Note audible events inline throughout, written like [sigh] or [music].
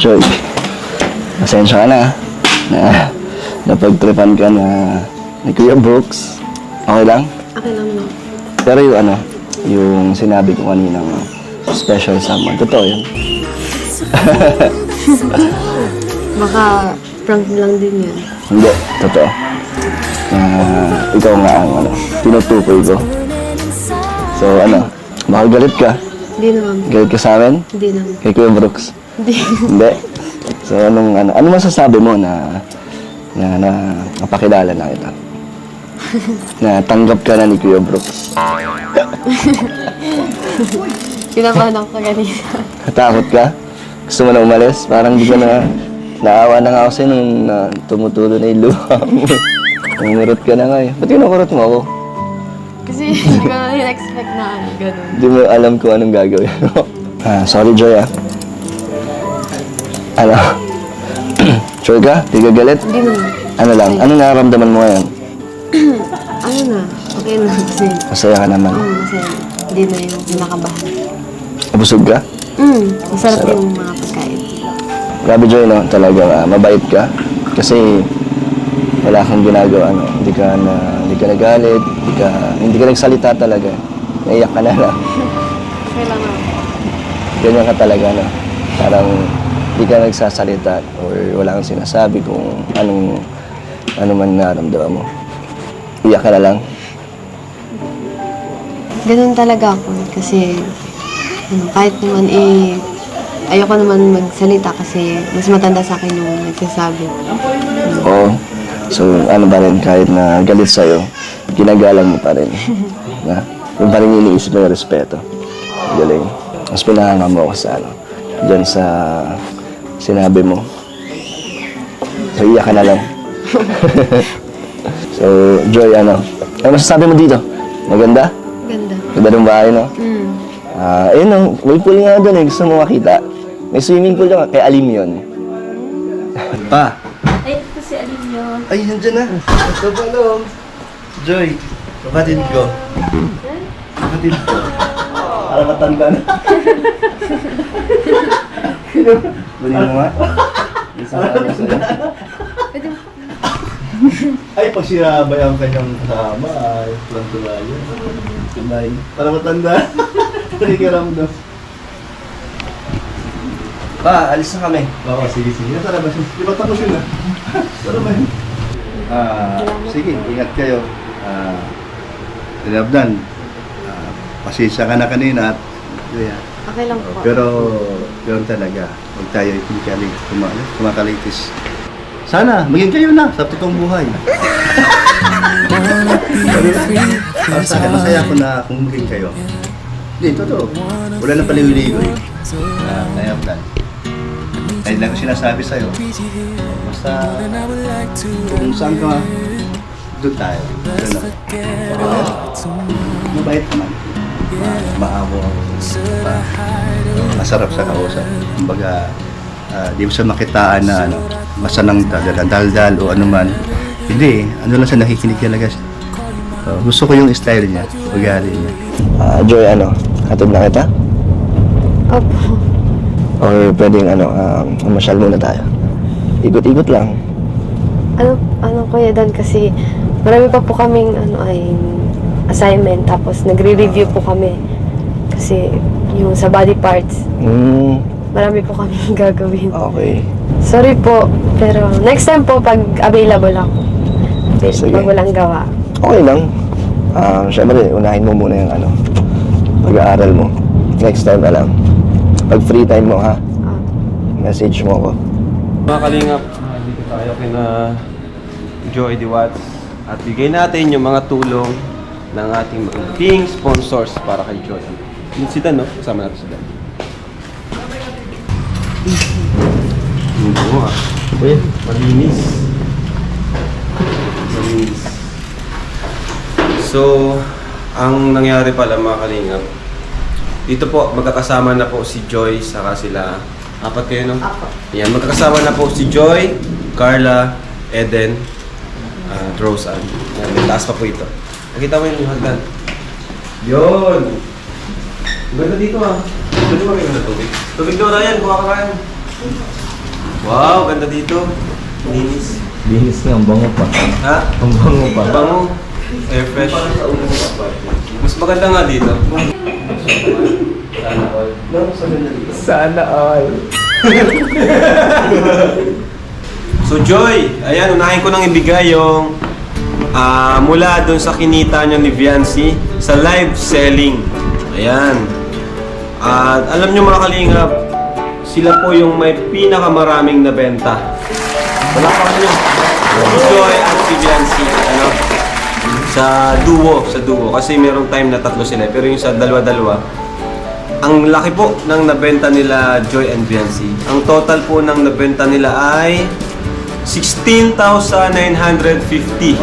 Joy, pasensya ka na. Na, napagtripan ka na ni Kuya Brooks. Okay lang? Okay lang no. Pero yung ano, yung sinabi ko kanina special someone. Totoo yun. [laughs] Baka prank lang din yun. Hindi, totoo. Ah, ikaw nga ang ano, tinutukoy ko. So ano, baka galit ka. Hindi naman. Galit ka sa amin? Hindi naman. Kay Kuya Brooks. Hindi. Hindi. So anong ano, ano masasabi mo na na, na napakilala na kita? na tanggap ka na ni Kuya Brooks. [laughs] Kinabahan ako kanina. Natakot ka? Gusto mo na umalis? Parang di ka na naawa na nga ako sa'yo nung na, tumutulo na yung luha mo. Umurot ka na nga eh. Ba't kinukurot mo ako? Kasi hindi ko na expect na ano, ganun. Hindi mo alam kung anong gagawin mo. ah, sorry Joy ah. Ano? [coughs] sure ka? Di ka galit? Hindi naman. Ano lang? Ano nararamdaman mo ngayon? [coughs] Ano na, okay na kasi Masaya ka naman. mm, masaya. Hindi na yung kinakabahan. Busog ka? Mm, masarap yung mga pagkain. Grabe Joy, no? Talaga ah, mabait ka. Kasi wala kang ginagawa, no? Hindi ka na, hindi ka nagalit, hindi ka, hindi ka nagsalita talaga. Naiyak ka na lang [laughs] ako. Ganyan ka talaga, no? Parang hindi ka nagsasalita or wala kang sinasabi kung anong, ano man naramdaman mo. Iyak ka na lang. Ganun talaga ako kasi ano, kahit naman eh ayoko naman magsalita kasi mas matanda sa akin yung nagsasabi. Oo. So, ano ba rin, kahit na galit sa'yo, ginagalang mo pa rin. [laughs] na, yung pa rin iniisip mo yung respeto. Galing. Mas pinahanga mo ako sa ano, dyan sa sinabi mo. So, iyak ka na lang. [laughs] so, Joy, ano, ano masasabi mo dito? Maganda? Ganda. Ganda ng bahay, no? Mm. Ah, ayun, no, may pool nga doon eh. Gusto mo makita? May swimming pool doon, kay Alim yun. pa, Ay, ito si Alim yun. Ay, nandiyan na. Ito ba, Lom? Joy, kapatid ko. Kapatid ko. Para matanda na. [laughs] Kunin mo nga. Isang ano sa'yo. Ay, pag sinabay ang kanyang kasama, ay, tulang tuwa yun. Tunay. Para matanda. [laughs] Nakikiramdam. Pa, alis na kami. Oo, sige, sige. Nasa labas yun. Di ba tapos yun, ah? [laughs] Tara ba yun? Ah, sige, ingat kayo. Ah, Tinabdan. Ah, pasensya ka na kanina at yeah. Okay lang po. Pero, yun talaga. Huwag tayo kumali, kumakalitis. Sana, maging kayo na sa totoong buhay. Para sa akin, masaya ako na kung maging kayo. Hindi, totoo. Wala nang paliwiligoy. Ah, kaya plan. Kahit lang ko sinasabi sa'yo. Basta, kung saan ka, doon tayo. Doon na. Mabait naman. Ma- Maamo. Ma- masarap sa kausap. Kumbaga, ah, di mo siya makitaan na ano, masanang dal-dal o ano man. Hindi, ano lang siya nakikinig talaga siya. Oh, gusto ko yung style niya, ugali niya. Ah, Joy, ano? Hatid na kita? Opo. Or pwedeng, ano, um, masyal muna tayo. Ikot-ikot lang. Ano, ano Kuya Dan kasi marami pa po kaming ano ay assignment tapos nagre-review po kami. Kasi yung sa body parts, Hmm, marami po kaming [laughs] gagawin. okay. Sorry po, pero next time po pag available ako. Sige. Pag walang gawa. Okay lang. Ah, syempre, unahin mo muna yung ano, pag-aaral mo. Next time na lang. Pag free time mo, ha? Ah, Message mo ako. Mga kalingap, ah, dito tayo kina Joy D. Watts at bigay natin yung mga tulong ng ating maging sponsors para kay Joy. Yung si Dan, no? Kasama natin si Dan. Hindi mo ah. Uy, malinis. Malinis. So, ang nangyari pala mga kalingap, dito po, magkakasama na po si Joy saka sila. Apat kayo, no? Apat. Yan, magkakasama na po si Joy, Carla, Eden, uh, Rose Ann. Yan, taas pa po ito. Nakita mo yung hagdan. Yun! Ganda dito ah. Pwede ba kayo ng tubig? Tubig daw, Ryan. Kuha ka Ryan. Wow, ganda dito. Linis. Linis nga, ang bango pa. Ha? Ang bango pa. Bango. Air fresh. Mas maganda nga dito. Sana all. Sana all. [laughs] So Joy, ayan, unahin ko nang ibigay yung ah, mula doon sa kinita niya ni Viancy sa live selling. Ayan. At alam niyo mga kalingap, sila po yung may pinakamaraming nabenta. Wala pa kanyo. Si Joy at si Viancy. Ano? Sa duo, sa duo. Kasi merong time na tatlo sila. Pero yung sa dalawa-dalawa, ang laki po ng nabenta nila Joy and Viancy. Ang total po ng nabenta nila ay 16,950.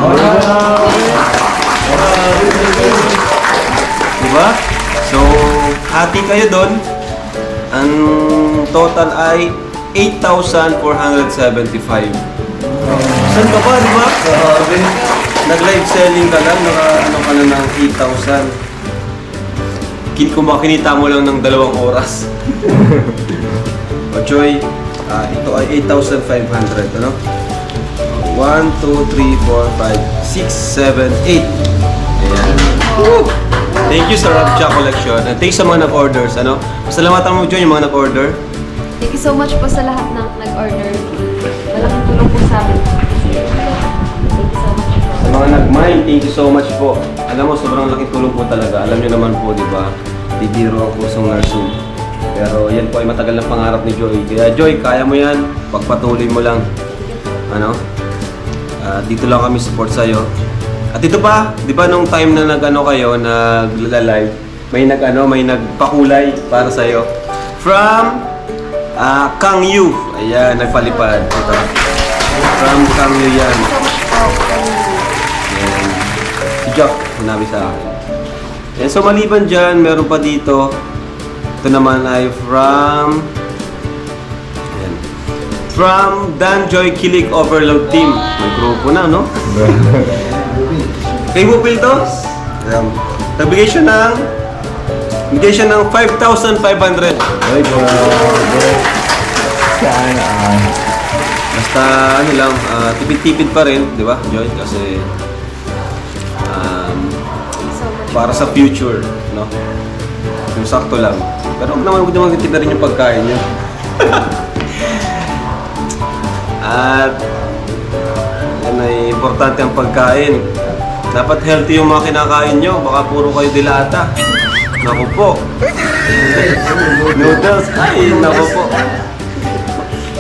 Diba? So, hati kayo doon. Ang total ay 8,475. Saan ka pa, di ba? Nag-live selling ka lang, naka ano ka na ng 8,000. Kin kumakinita mo lang ng dalawang oras. [laughs] o Joy, ah, ito ay 8,500, ano? 1, 2, 3, 4, 5, 6, 7, 8. Ayan. Woo! Thank you sa Rabcha Collection. And thanks sa mga nag-orders, ano? Pasalamatan mo, Joy, yung mga nag-order. Thank you so much po sa lahat ng nag-order. Malaking tulong po sa amin. Thank you so much po. Sa mga nag-mind, thank you so much po. Alam mo, sobrang laking tulong po talaga. Alam niyo naman po, di ba? Bibiro ang kusong nursing. Pero yan po ay matagal na pangarap ni Joy. Kaya Joy, kaya mo yan. Pagpatuloy mo lang. Ano? Ah, dito lang kami support sa'yo. At ito pa, di ba nung time na nag-ano kayo, nag-live, may nag-ano, may nagpakulay para sa'yo. From ah, Kang Yu. Ayan, nagpalipad. Ito. From Kang Yu yan. Ayan. Si Jock, sa akin. Ayan, so maliban dyan, meron pa dito. Ito naman ay from... Ayan. From Danjoy Kilig Overload Team. May grupo na, no? [laughs] Kay Wupil to? Ayan. Siya ng... Nagbigay siya ng 5,500. Ay, grabe. Sana. Basta ano lang, ah, tipid-tipid pa rin, di ba, Joy? Kasi um, para sa future, no? Yung sakto lang. Pero huwag naman, huwag naman kitid na rin yung pagkain nyo. [laughs] At yan ay importante ang pagkain. Dapat healthy yung mga kinakain nyo. Baka puro kayo dilata. Naku po. [laughs] Noodles. Ay, naku po.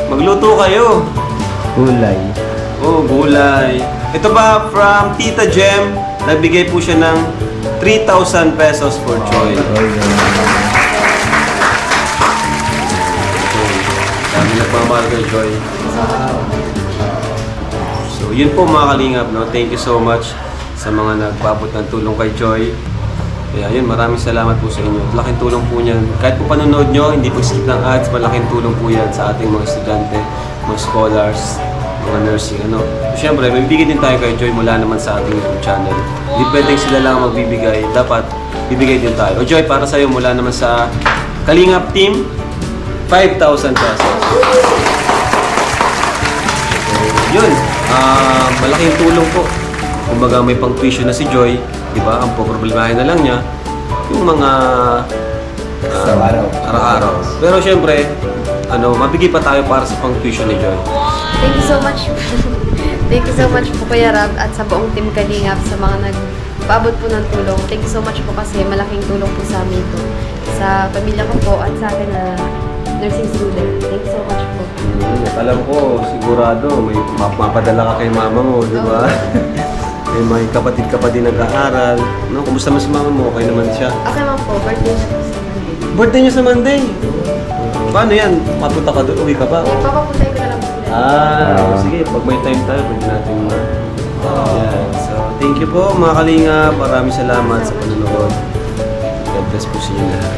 Magluto kayo. Kulay. Oh, gulay. Ito ba from Tita Jem? Nagbigay po siya ng 3,000 pesos for Joy. Kay Joy. So, yun po mga kalingap, no? Thank you so much sa mga nagpabot ng tulong kay Joy. Kaya yun, maraming salamat po sa inyo. Laking tulong po niyan. Kahit po panonood nyo, hindi po skip ng ads, malaking tulong po yan sa ating mga estudyante, mga scholars, mga nursing, ano. Siyempre, may bibigay din tayo kay Joy mula naman sa ating YouTube channel. Hindi pwedeng sila lang ang magbibigay, dapat bibigay din tayo. O Joy, para sa'yo mula naman sa Kalingap Team, 5,000 pesos. Ah malaking tulong po. Kumbaga may pang tuition na si Joy, di ba? Ang poproblemahin na lang niya, yung mga ah, Araw-araw. araw-araw. Pero syempre, ano, mabigay pa tayo para sa pang tuition ni Joy. Thank you so much. [laughs] Thank you so much po Kuya Rab at sa buong team Kalingap sa mga nagpaabot po ng tulong. Thank you so much po kasi malaking tulong po sa amin to. Sa pamilya ko po at sa akin na nursing student. Thank you so much po. Hmm, at alam ko, sigurado, may map- mapadala ka kay mama mo, di ba? [laughs] may may kapatid ka pa din nag-aaral. No, kumusta mo si mama mo? Okay naman siya. Okay man po, birthday niya po sa Monday. Birthday niya sa Monday. Paano yan? Mapunta ka doon? Uwi ka ba? Eh, papapuntay ko na lang po. Ah, Ah. sige. Pag may time tayo, pwede natin ma... Yan. So, thank you po mga kalinga. Maraming salamat sa panonood. God bless po sa inyo lahat.